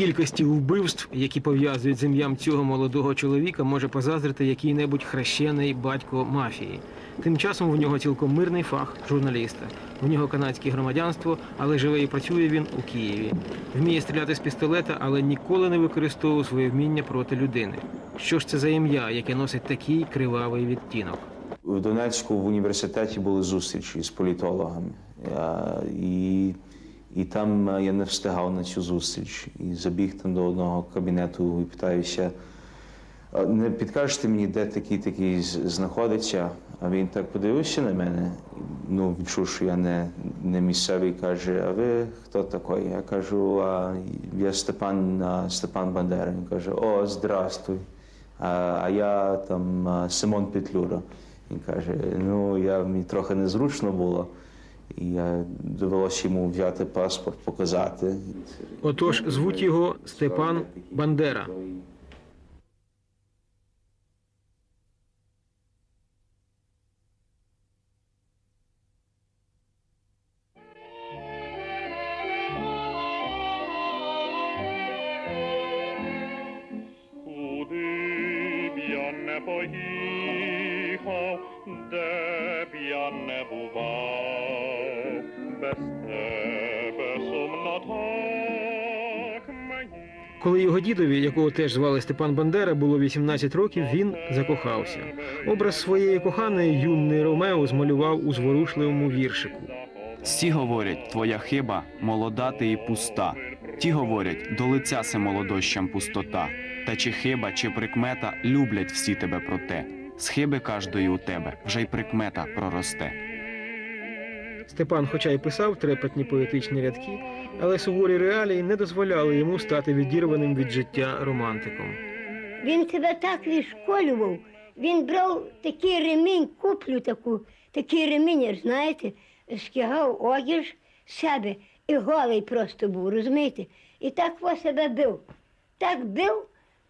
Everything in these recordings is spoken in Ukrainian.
Кількості вбивств, які пов'язують з ім'ям цього молодого чоловіка, може позаздрити який-небудь хрещений батько мафії. Тим часом в нього цілком мирний фах журналіста. У нього канадське громадянство, але живе і працює він у Києві. Вміє стріляти з пістолета, але ніколи не використовував своє вміння проти людини. Що ж це за ім'я, яке носить такий кривавий відтінок? В Донецьку в університеті були зустрічі з політологами. Е, І, і там е, я не встигав на цю зустріч. І забіг там до одного кабінету і питаюся, не підкажете мені, де такий такий знаходиться? А він так подивився на мене, ну, відчув, що я не, не місцевий, каже, а ви хто такий? Я кажу, а я Степан, Степан Бандера. Він каже, о, здрастуй. А, а я там Симон Петлюра. Він каже, ну я мені трохи незручно було. І довелося йому взяти паспорт, показати. Отож, звуть його Степан Бандера. Дідові, якого теж звали Степан Бандера, було 18 років, він закохався. Образ своєї коханої юний Ромео змалював у зворушливому віршику. Всі говорять, твоя хиба молода ти і пуста. Ті говорять, до лиця се молодощам пустота. Та чи хиба, чи прикмета люблять всі тебе про те. З хиби кожної у тебе вже й прикмета проросте. Степан, хоча й писав трепетні поетичні рядки, але суворі реалії не дозволяли йому стати відірваним від життя романтиком. Він себе так відшколював. Він брав такий ремінь, куплю таку, такий ремінь, знаєте, скигав одіж себе і голий просто був, розумієте? І так во себе бив. Так бив,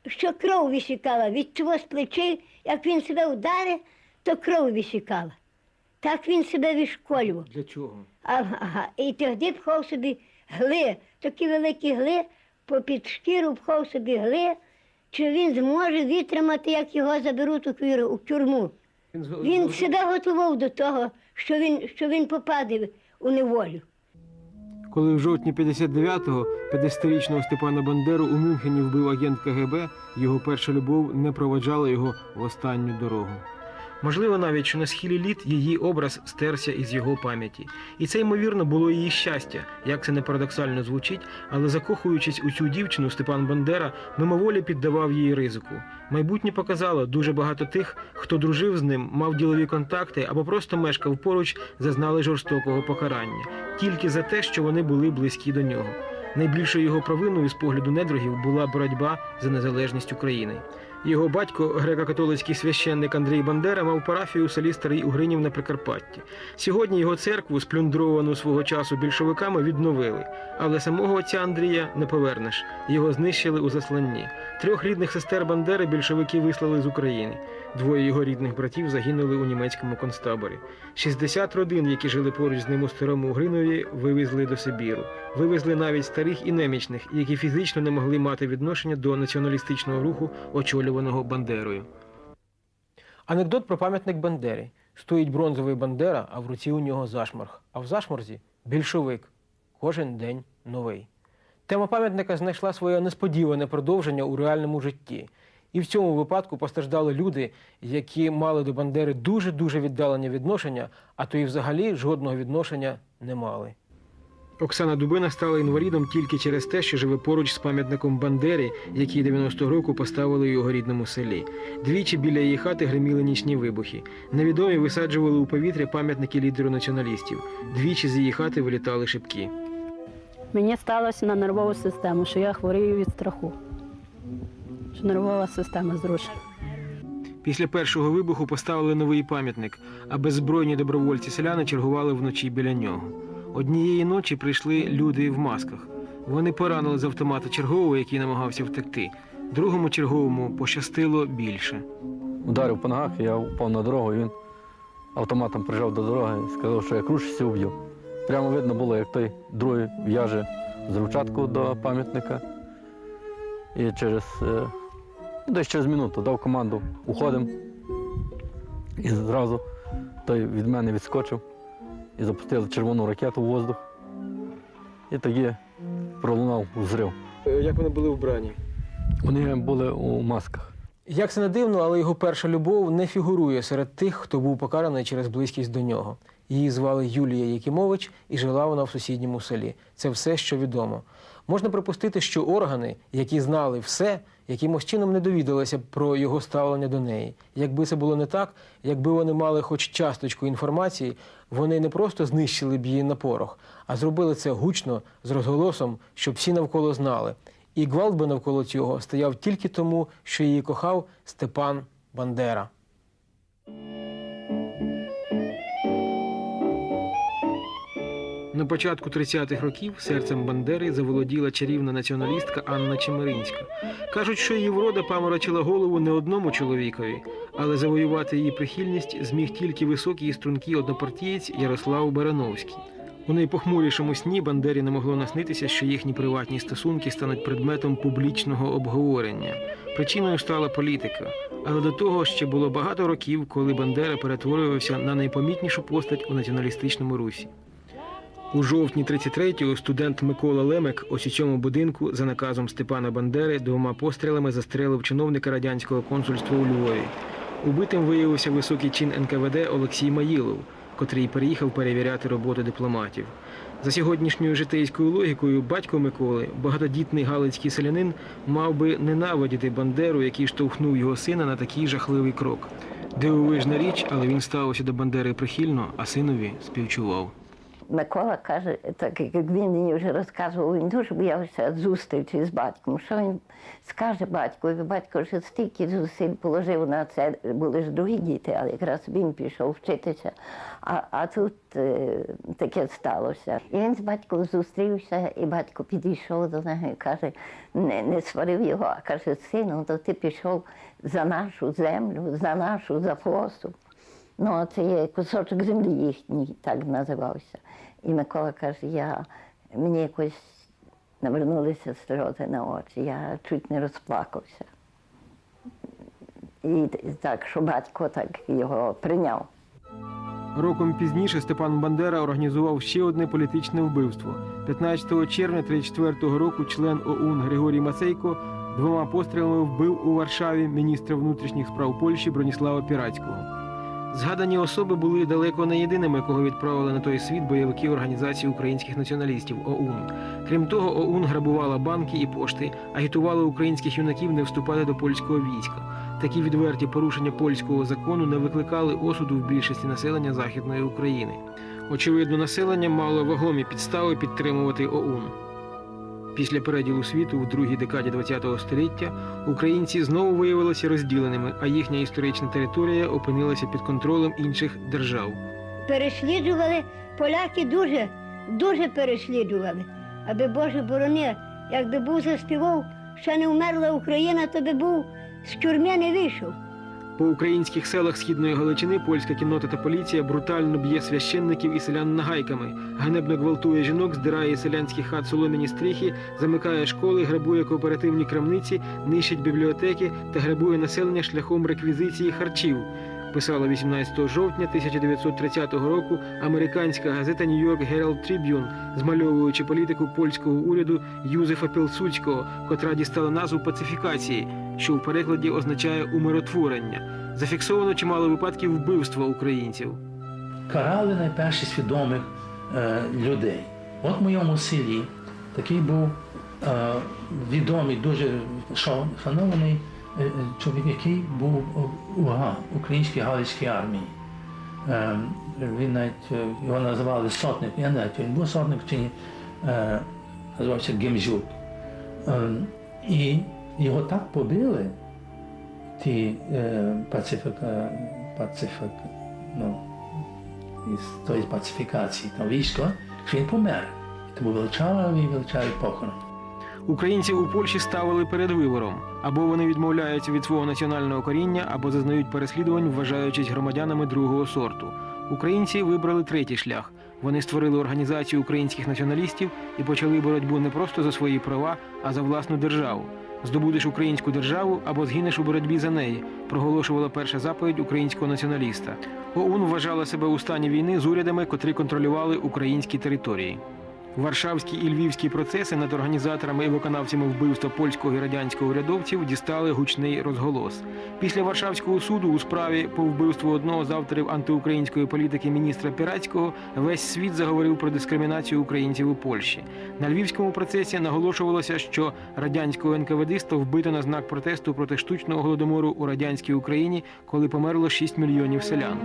що кров висікала від цього з плечей, як він себе вдарив, то кров висікала. Так він себе відшколював. Для чого? Ага, ага. І тоді пхав собі гли, такі великі гли, попід шкіру пхав собі гли, чи він зможе витримати, як його заберуть у квіру, у тюрму. Він себе готував до того, що він, що він попаде у неволю. Коли в жовтні 59-го 50-річного Степана Бандеру у Мюнхені вбив агент КГБ, його перша любов не проводжала його в останню дорогу. Можливо, навіть що на схилі літ її образ стерся із його пам'яті. І це, ймовірно, було її щастя, як це не парадоксально звучить, але закохуючись у цю дівчину, Степан Бандера мимоволі піддавав їй ризику. Майбутнє показало дуже багато тих, хто дружив з ним, мав ділові контакти або просто мешкав поруч, зазнали жорстокого покарання тільки за те, що вони були близькі до нього. Найбільшою його провиною з погляду недругів була боротьба за незалежність України. Його батько, греко-католицький священник Андрій Бандера, мав парафію у селі Старий Угринів на Прикарпатті. Сьогодні його церкву, сплюндровану свого часу більшовиками, відновили. Але самого отця Андрія не повернеш. Його знищили у засланні. Трьох рідних сестер Бандери більшовики вислали з України. Двоє його рідних братів загинули у німецькому концтаборі. 60 родин, які жили поруч з ним у старому Угринові, вивезли до Сибіру. Вивезли навіть старих і немічних, які фізично не могли мати відношення до націоналістичного руху, очолюваного Бандерою. Анекдот про пам'ятник Бандері. Стоїть бронзовий Бандера, а в руці у нього зашморг. А в зашморзі більшовик. Кожен день новий. Тема пам'ятника знайшла своє несподіване продовження у реальному житті. І в цьому випадку постраждали люди, які мали до Бандери дуже-дуже віддалені відношення, а то і взагалі жодного відношення не мали. Оксана Дубина стала інвалідом тільки через те, що живе поруч з пам'ятником Бандері, який 90-го року поставили у його рідному селі. Двічі біля її хати гриміли нічні вибухи. Невідомі висаджували у повітря пам'ятники лідеру націоналістів. Двічі з її хати вилітали шибки. Мені сталося на нервову систему, що я хворію від страху. Що нервова система зрушена. Після першого вибуху поставили новий пам'ятник, а беззбройні добровольці селяни чергували вночі біля нього. Однієї ночі прийшли люди в масках. Вони поранили з автомата чергового, який намагався втекти. Другому черговому пощастило більше. Ударив по ногах, я впав на дорогу, і він автоматом прижав до дороги і сказав, що як рушишся, уб'ю. Прямо видно було, як той другий в'яже з ручатку до пам'ятника, І через е, десь через минуту дав команду уходимо. І зразу той від мене відскочив і запустили червону ракету в воздух. І тоді пролунав взрив. Е, Як вони були вбрані? Вони були у масках. Як це не дивно, але його перша любов не фігурує серед тих, хто був покараний через близькість до нього. Її звали Юлія Якимович, і жила вона в сусідньому селі. Це все, що відомо. Можна припустити, що органи, які знали все, якимось чином не довідалися про його ставлення до неї. Якби це було не так, якби вони мали хоч часточку інформації, вони не просто знищили б її на порох, а зробили це гучно, з розголосом, щоб всі навколо знали. І гвалт би навколо цього стояв тільки тому, що її кохав Степан Бандера. На початку 30-х років серцем Бандери заволоділа чарівна націоналістка Анна Чемеринська. Кажуть, що її врода паморочила голову не одному чоловікові, але завоювати її прихильність зміг тільки високий і стрункий однопартієць Ярослав Барановський. У найпохмурішому сні Бандері не могло наснитися, що їхні приватні стосунки стануть предметом публічного обговорення. Причиною стала політика. Але до того ще було багато років, коли Бандера перетворювався на найпомітнішу постать у націоналістичному русі. У жовтні 33-го студент Микола Лемек ось у цьому будинку за наказом Степана Бандери двома пострілами застрелив чиновника радянського консульства у Львові. Убитим виявився високий чин НКВД Олексій Маїлов, котрий переїхав перевіряти роботу дипломатів. За сьогоднішньою житейською логікою, батько Миколи, багатодітний галицький селянин, мав би ненавидіти Бандеру, який штовхнув його сина на такий жахливий крок. Дивовижна річ, але він ставився до Бандери прихильно, а синові співчував. Микола каже, так як він мені вже розказував, він дуже боявся зустрічі з батьком. Що він скаже батькові? Батько вже стільки зусиль положив на це, були ж другі діти, але якраз він пішов вчитися. А, а тут е, таке сталося. І він з батьком зустрівся, і батько підійшов до нього і каже, не, не сварив його, а каже, сину, то ти пішов за нашу землю, за нашу запосу. Ну, це є кусочок землі їхній, так називався. І Микола каже, я, мені якось навернулися сльози на очі, я чуть не розплакався. І так, що батько так його прийняв. Роком пізніше Степан Бандера організував ще одне політичне вбивство. 15 червня 34-го року член ОУН Григорій Мацейко двома пострілами вбив у Варшаві міністра внутрішніх справ Польщі Броніслава Піратського. Згадані особи були далеко не єдиними, кого відправили на той світ бойовики організації українських націоналістів ОУН. Крім того, ОУН грабувала банки і пошти, агітувала українських юнаків не вступати до польського війська. Такі відверті порушення польського закону не викликали осуду в більшості населення Західної України. Очевидно, населення мало вагомі підстави підтримувати ОУН. Після переділу світу в другій декаді ХХ століття українці знову виявилися розділеними, а їхня історична територія опинилася під контролем інших держав. Переслідували поляки дуже, дуже переслідували. Аби Боже борони, якби був заспівав, ще не вмерла Україна, то би був з тюрми не вийшов. По українських селах східної Галичини польська кіннота та поліція брутально б'є священників і селян нагайками, ганебно гвалтує жінок, здирає із селянських хат соломіні стріхи, замикає школи, грабує кооперативні крамниці, нищить бібліотеки та грабує населення шляхом реквізиції харчів. Писала 18 жовтня 1930 року американська газета Нью-Йорк Herald Tribune, змальовуючи політику польського уряду Юзефа Пілсудського, котра дістала назву пацифікації, що в перекладі означає умиротворення. Зафіксовано чимало випадків вбивства українців. карали найперші свідомих е, людей. От в моєму селі такий був е, відомий, дуже шанований е, е, чоловік, який був у ГА, Українській Галицькій армії. Е, він навіть е, його називали сотник, я не знаю, він був сотник чи ні, е, називався Гемзюк. Е, і його так побили, ті е, пацифіка, пацифік, ну, із військо, що він помер. Був величавий величавий похорон. Українців у Польщі ставили перед вибором або вони відмовляються від свого національного коріння, або зазнають переслідувань, вважаючись громадянами другого сорту. Українці вибрали третій шлях Вони створили організацію українських націоналістів і почали боротьбу не просто за свої права, а за власну державу. Здобудеш українську державу або згинеш у боротьбі за неї, проголошувала перша заповідь українського націоналіста. ОУН вважала себе у стані війни з урядами, котрі контролювали українські території. Варшавські і львівські процеси над організаторами і виконавцями вбивства польського і радянського урядовців дістали гучний розголос. Після Варшавського суду у справі по вбивству одного з авторів антиукраїнської політики міністра Піратського весь світ заговорив про дискримінацію українців у Польщі. На львівському процесі наголошувалося, що радянського НКВДиста вбито на знак протесту проти штучного голодомору у радянській Україні, коли померло 6 мільйонів селян.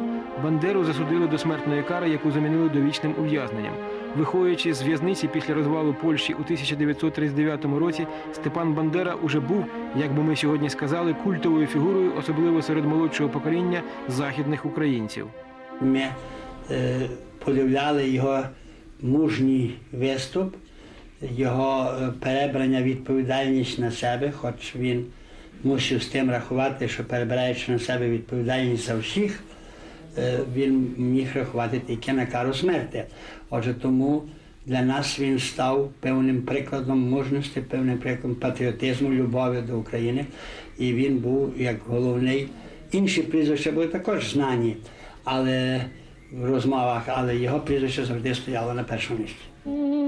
Бандеру засудили до смертної кари, яку замінили довічним ув'язненням. Виходячи з в'язниці після розвалу Польщі у 1939 році, Степан Бандера уже був, як би ми сьогодні сказали, культовою фігурою, особливо серед молодшого покоління західних українців. Ми е, подивляли його мужній виступ, його е, перебрання відповідальність на себе, хоч він мусив з тим рахувати, що перебираючи на себе відповідальність за всіх, він міг рахувати тільки на кару смерти. Отже, тому для нас він став певним прикладом мужності, певним прикладом патріотизму, любові до України. І він був як головний. Інші прізвища були також знані, але в розмовах, але його прізвище завжди стояло на першому місці.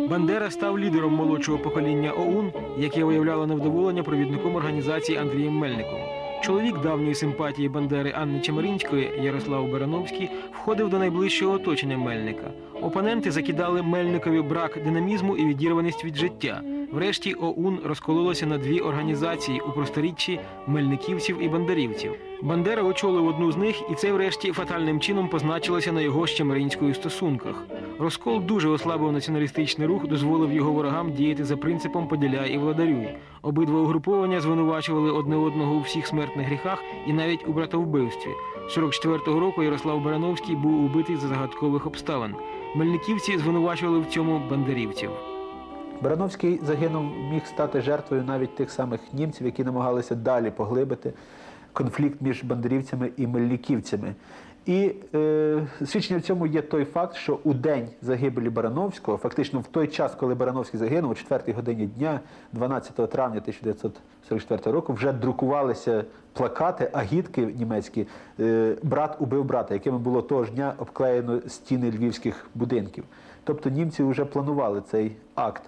Бандера став лідером молодшого покоління ОУН, яке виявляло невдоволення провідником організації Андрієм Мельником. Чоловік давньої симпатії Бандери Анни Чемеринської Ярослав Барановський входив до найближчого оточення Мельника. Опоненти закидали Мельникові брак динамізму і відірваність від життя. Врешті ОУН розкололося на дві організації у просторіччі мельниківців і бандерівців. Бандера очолив одну з них, і це, врешті, фатальним чином позначилося на його з Чемеринською стосунках. Розкол дуже ослабив націоналістичний рух, дозволив його ворогам діяти за принципом поділяй і владарюй. Обидва угруповання звинувачували одне одного у всіх смертних гріхах і навіть у братовбивстві. 44-го року Ярослав Барановський був убитий за загадкових обставин. Мельниківці звинувачували в цьому бандерівців. Барановський загинув міг стати жертвою навіть тих самих німців, які намагалися далі поглибити конфлікт між бандерівцями і мельниківцями. І е, свідчення в цьому є той факт, що у день загибелі Барановського, фактично в той час, коли Барановський загинув, о 4 годині дня, 12 травня 1944 року, вже друкувалися плакати, агітки німецькі е, Брат убив брата, якими було того ж дня обклеєно стіни львівських будинків. Тобто німці вже планували цей акт.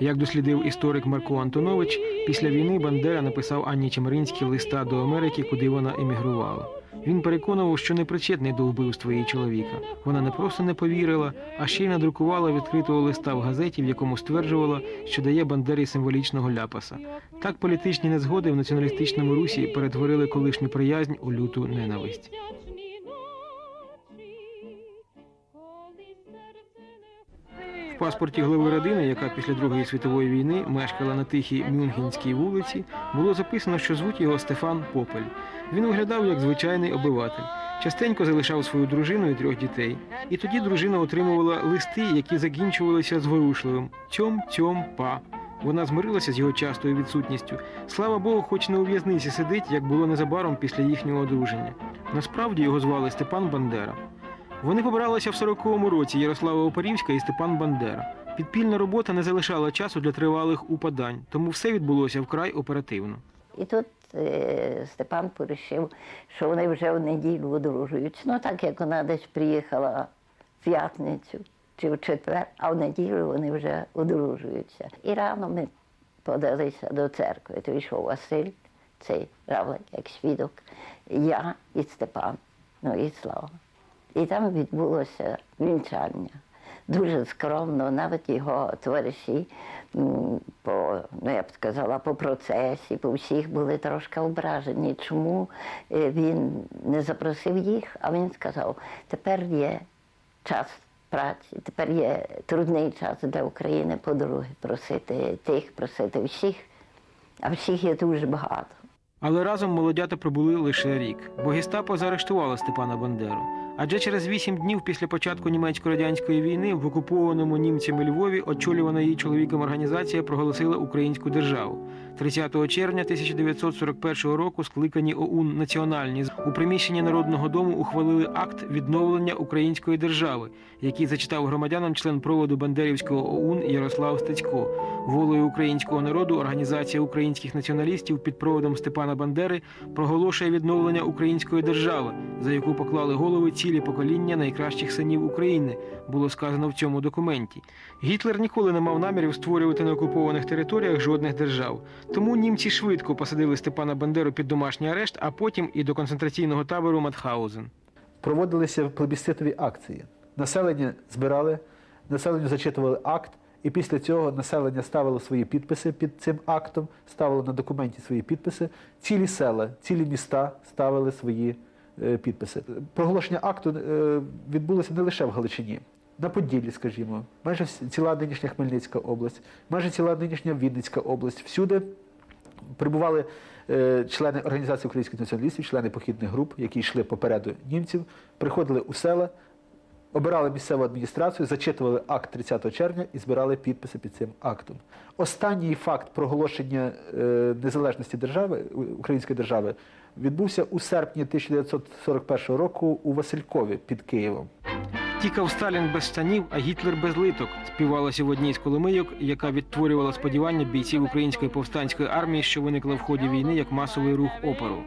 Як дослідив історик Марко Антонович, після війни Бандера написав Анні Чемеринській листа до Америки, куди вона емігрувала. Він переконував, що не причетний до вбивства її чоловіка. Вона не просто не повірила, а ще й надрукувала відкритого листа в газеті, в якому стверджувала, що дає Бандері символічного ляпаса. Так політичні незгоди в націоналістичному русі перетворили колишню приязнь у люту ненависть. В паспорті глави родини, яка після Другої світової війни мешкала на тихій Мюнхенській вулиці, було записано, що звуть його Стефан Попель. Він виглядав як звичайний обиватель. Частенько залишав свою дружину і трьох дітей. І тоді дружина отримувала листи, які закінчувалися зворушливим тьом, тьом, па. Вона змирилася з його частою відсутністю. Слава Богу, хоч не у в'язниці сидить, як було незабаром після їхнього одруження. Насправді його звали Степан Бандера. Вони побиралися в 40-му році Ярослава Опарівська і Степан Бандера. Підпільна робота не залишала часу для тривалих упадань, тому все відбулося вкрай оперативно. І тут е, Степан порішив, що вони вже в неділю одружуються. Ну так як вона десь приїхала в п'ятницю чи в четвер, а в неділю вони вже одружуються. І рано ми подалися до церкви. То йшов Василь, цей равлик, як свідок, я і Степан, ну і Слава. І там відбулося вінчання. Дуже скромно, навіть його товариші по, ну я б сказала, по процесі, по всіх були трошки ображені. Чому е, він не запросив їх, а він сказав, тепер є час праці, тепер є трудний час для України, по-друге, просити тих, просити всіх, а всіх є дуже багато. Але разом молодята пробули лише рік, бо гестапо заарештувало Степана Бандеру. Адже через вісім днів після початку німецько-радянської війни в окупованому німцями Львові очолювана її чоловіком організація проголосила українську державу. 30 червня 1941 року скликані ОУН національні у приміщенні Народного дому ухвалили акт відновлення української держави, який зачитав громадянам член проводу Бандерівського ОУН Ярослав Стецько. Волею українського народу Організація українських націоналістів під проводом Степана Бандери проголошує відновлення української держави, за яку поклали голови цілі покоління найкращих синів України. Було сказано в цьому документі. Гітлер ніколи не мав намірів створювати на окупованих територіях жодних держав. Тому німці швидко посадили Степана Бандеру під домашній арешт, а потім і до концентраційного табору Матхаузен. проводилися плебісцитові акції. Населення збирали, населенню зачитували акт, і після цього населення ставило свої підписи під цим актом, ставило на документі свої підписи. Цілі села, цілі міста ставили свої е, підписи. Проголошення акту е, відбулося не лише в Галичині. На Поділлі, скажімо, майже ціла нинішня Хмельницька область, майже ціла нинішня Вінницька область. Всюди прибували е, члени Організації українських націоналістів, члени похідних груп, які йшли попереду німців, приходили у села, обирали місцеву адміністрацію, зачитували акт 30 червня і збирали підписи під цим актом. Останній факт проголошення е, незалежності держави, української держави, відбувся у серпні 1941 року у Василькові під Києвом. Тікав Сталін без штанів, а Гітлер без литок. Співалося в одній з коломийок, яка відтворювала сподівання бійців української повстанської армії, що виникла в ході війни як масовий рух опору.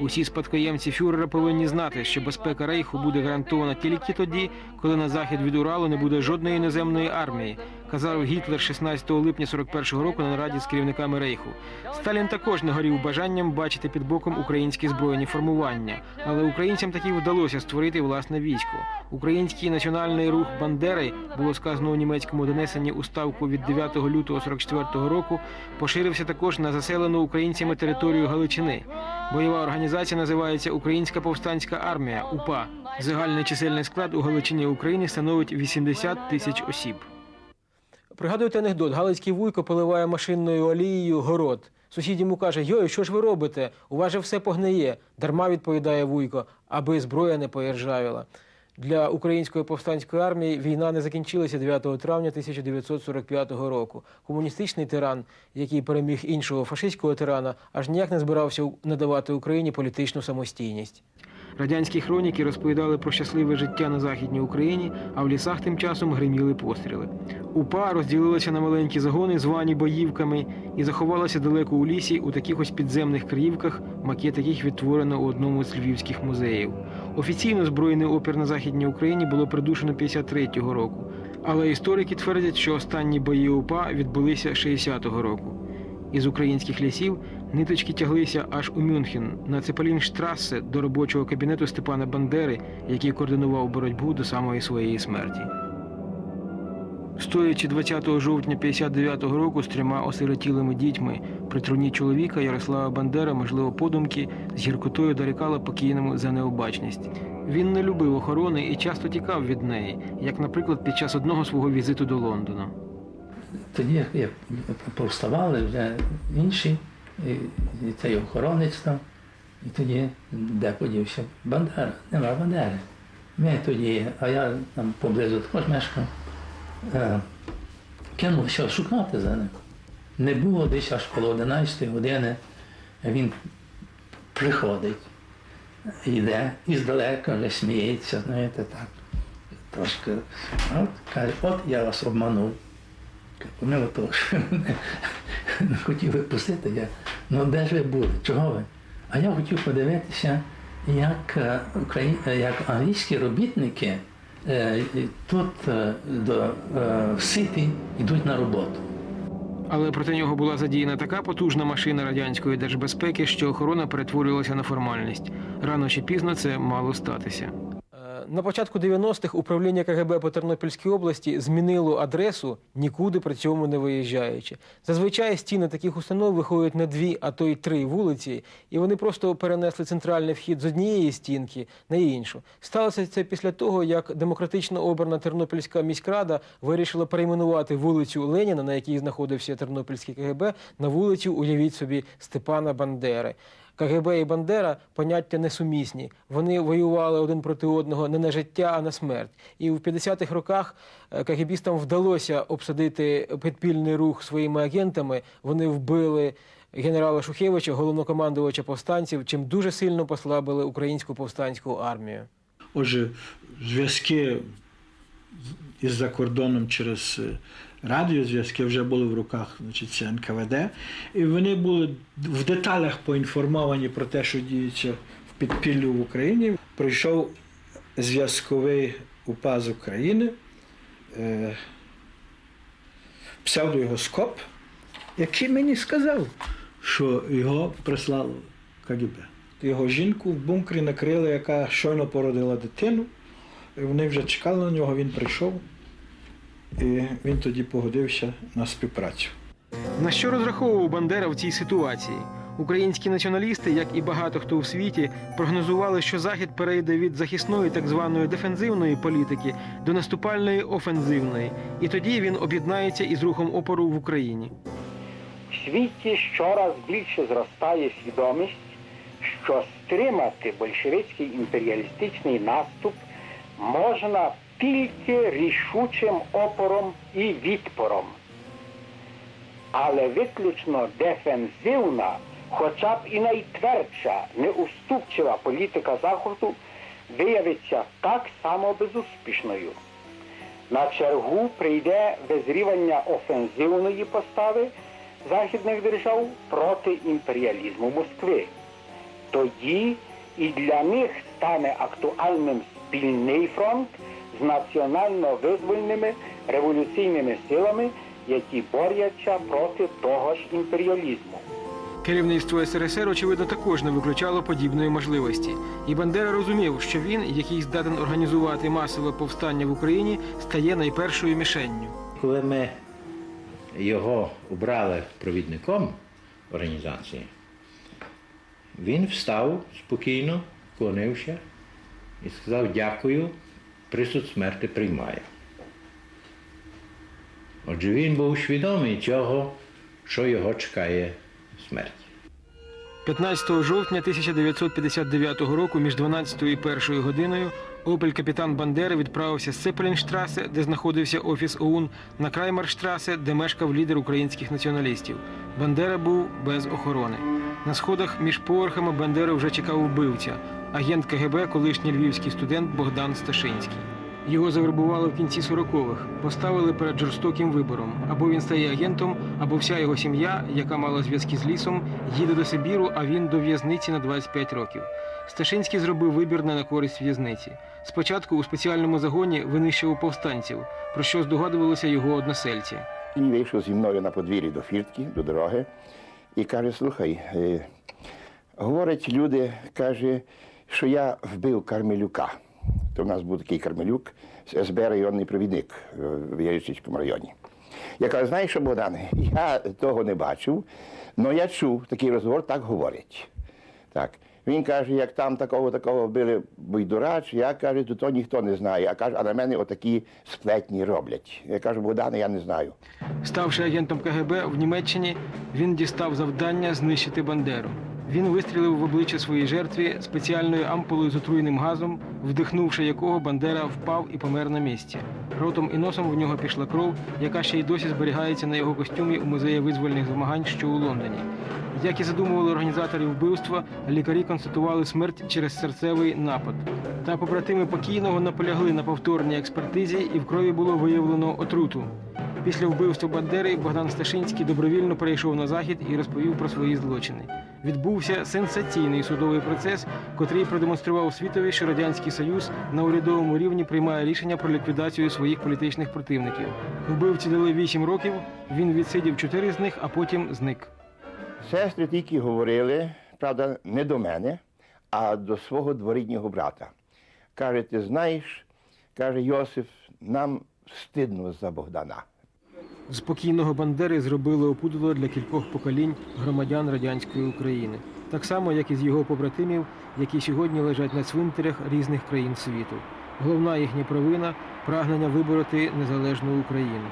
Усі спадкоємці фюрера повинні знати, що безпека рейху буде гарантована тільки тоді, коли на захід від Уралу не буде жодної іноземної армії, казав Гітлер 16 липня 41-го року на нараді з керівниками рейху. Сталін також не горів бажанням бачити під боком українські збройні формування, але українцям таки вдалося створити власне військо. Український національний рух Бандери було сказано у німецькому донесенні у ставку від 9 лютого 44 року. Поширився також на заселену українцями територію Галичини. Бойова організація називається Українська повстанська армія УПА. Загальний чисельний склад у Галичині України становить 80 тисяч осіб. Пригадуєте анекдот, Галицький вуйко поливає машинною олією город. Сусід йому каже: Йой, що ж ви робите? У вас же все погниє. Дарма відповідає вуйко, аби зброя не поіржавіла. Для української повстанської армії війна не закінчилася 9 травня 1945 року. Комуністичний тиран, який переміг іншого фашистського тирана, аж ніяк не збирався надавати Україні політичну самостійність. Радянські хроніки розповідали про щасливе життя на західній Україні, а в лісах тим часом гриміли постріли. УПА розділилася на маленькі загони, звані боївками, і заховалася далеко у лісі у таких ось підземних криївках, макет яких відтворено у одному з львівських музеїв. Офіційно збройний опір на західній Україні було придушено 53-го року. Але історики твердять, що останні бої УПА відбулися 60-го року. Із українських лісів ниточки тяглися аж у Мюнхен на Цепелінштрассе до робочого кабінету Степана Бандери, який координував боротьбу до самої своєї смерті. Стоячи 20 жовтня 59-го року з трьома осиротілими дітьми при труні чоловіка Ярослава Бандера, можливо, подумки з гіркотою дорікала покійному за необачність. Він не любив охорони і часто тікав від неї, як, наприклад, під час одного свого візиту до Лондона. Тоді як, як повставали вже інші, і, цей охоронець там, і тоді де подівся Бандера, нема Бандери. Ми тоді, а я там поблизу також мешкав, е, кинувся шукати за ним. Не було десь аж коло 11 години, він приходить, йде і здалека вже сміється, знаєте, так. Трошки, от, каже, от я вас обманув. Вони ото не хотіли пустити. Я, ну де ж ви були? Чого ви? А я хотів подивитися, як, е, Украї... е, як англійські робітники е, тут до в Ситі йдуть на роботу. Але проти нього була задіяна така потужна машина радянської держбезпеки, що охорона перетворювалася на формальність. Рано чи пізно це мало статися. На початку 90-х управління КГБ по Тернопільській області змінило адресу, нікуди при цьому не виїжджаючи. Зазвичай стіни таких установ виходять на дві, а то й три вулиці, і вони просто перенесли центральний вхід з однієї стінки на іншу. Сталося це після того, як демократично обрана Тернопільська міськрада вирішила перейменувати вулицю Леніна, на якій знаходився Тернопільський КГБ, на вулицю, уявіть собі, Степана Бандери. КГБ і Бандера поняття несумісні. Вони воювали один проти одного не на життя, а на смерть. І в 50-х роках е, КГБістам вдалося обсадити підпільний рух своїми агентами. Вони вбили генерала Шухевича, головнокомандувача повстанців, чим дуже сильно послабили українську повстанську армію. Отже, зв'язки із-за кордоном через е, радіозв'язки вже були в руках значить, НКВД, і вони були в деталях поінформовані про те, що діється в підпіллю в Україні. Прийшов зв'язковий УПА з України, е, псевдо його Скоп, який мені сказав, що його прислало КГБ. Його жінку в бункері накрили, яка щойно породила дитину. Вони вже чекали на нього, він прийшов, і він тоді погодився на співпрацю. На що розраховував Бандера в цій ситуації? Українські націоналісти, як і багато хто у світі, прогнозували, що Захід перейде від захисної так званої дефензивної політики до наступальної офензивної, і тоді він об'єднається із рухом опору в Україні. В світі щораз більше зростає свідомість, що стримати большевицький імперіалістичний наступ можна тільки рішучим опором і відпором. Але виключно дефензивна, хоча б і найтвердша, неуступчива політика Заходу виявиться так само безуспішною. На чергу прийде визрівання офензивної постави західних держав проти імперіалізму Москви. Тоді і для них стане актуальним спільний фронт з національно-визвольними революційними силами, які борються проти того ж імперіалізму. Керівництво СРСР, очевидно, також не виключало подібної можливості. І Бандера розумів, що він, який здатен організувати масове повстання в Україні, стає найпершою мішенню. Коли ми його обрали провідником організації, він встав спокійно, вклонився і сказав дякую, присуд смерти приймає. Отже, він був свідомий цього, що його чекає смерть. 15 жовтня 1959 року між 12 і 1 годиною Опель капітан Бандери відправився з Цепелінштрасе, де знаходився офіс ОУН, на Краймарштрасе, де мешкав лідер українських націоналістів. Бандера був без охорони. На сходах між поверхами Бандери вже чекав вбивця, агент КГБ, колишній львівський студент Богдан Сташинський. Його завербували в кінці 40-х, поставили перед жорстоким вибором: або він стає агентом, або вся його сім'я, яка мала зв'язки з лісом, їде до Сибіру, а він до в'язниці на 25 років. Сташинський зробив вибір не на користь в'язниці. Спочатку у спеціальному загоні винищував повстанців, про що здогадувалися його односельці. Він вийшов зі мною на подвір'ї до фіртки, до дороги, і каже: слухай, е, говорять люди, каже, що я вбив Кармелюка. То в нас був такий Кармелюк, СБ районний провідник е, в Яричівському районі. Я кажу, знаєш що, Богдане, я того не бачив, але я чув такий розговор, так говорять. Так. Він каже, як там такого такого вбили Бойдурач, я каже, то, то ніхто не знає. А каже, а на мене отакі сплетні роблять. Я кажу, Богдане, я не знаю. Ставши агентом КГБ в Німеччині, він дістав завдання знищити Бандеру. Він вистрілив в обличчя своїй жертві спеціальною ампулою з отруєним газом, вдихнувши якого Бандера впав і помер на місці. Ротом і носом в нього пішла кров, яка ще й досі зберігається на його костюмі у музеї визвольних змагань, що у Лондоні. Як і задумували організатори вбивства, лікарі констатували смерть через серцевий напад. Та побратими покійного наполягли на повторній експертизі, і в крові було виявлено отруту. Після вбивства Бандери Богдан Сташинський добровільно перейшов на захід і розповів про свої злочини. Відбувся сенсаційний судовий процес, котрий продемонстрував світові, що радянський союз на урядовому рівні приймає рішення про ліквідацію своїх політичних противників. Вбивці дали 8 років. Він відсидів 4 з них, а потім зник. Сестри тільки говорили, правда, не до мене, а до свого дворіднього брата. Каже, ти знаєш, каже Йосиф, нам стидно за Богдана. З покійного Бандери зробили опудало для кількох поколінь громадян радянської України, так само, як і з його побратимів, які сьогодні лежать на цвинтарях різних країн світу. Головна їхня провина прагнення вибороти незалежну Україну.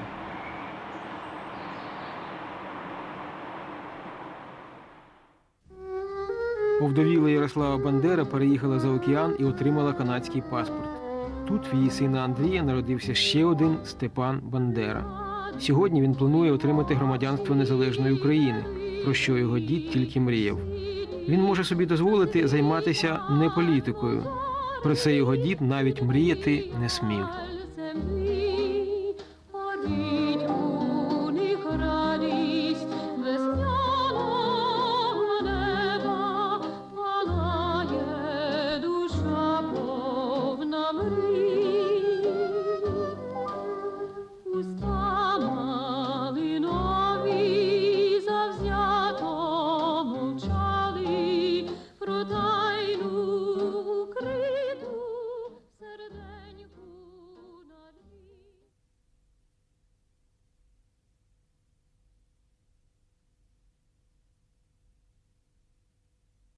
Овдовіла Ярослава Бандера переїхала за океан і отримала канадський паспорт. Тут в її сина Андрія народився ще один Степан Бандера. Сьогодні він планує отримати громадянство незалежної України, про що його дід тільки мріяв. Він може собі дозволити займатися не політикою. Про це його дід навіть мріяти не смів.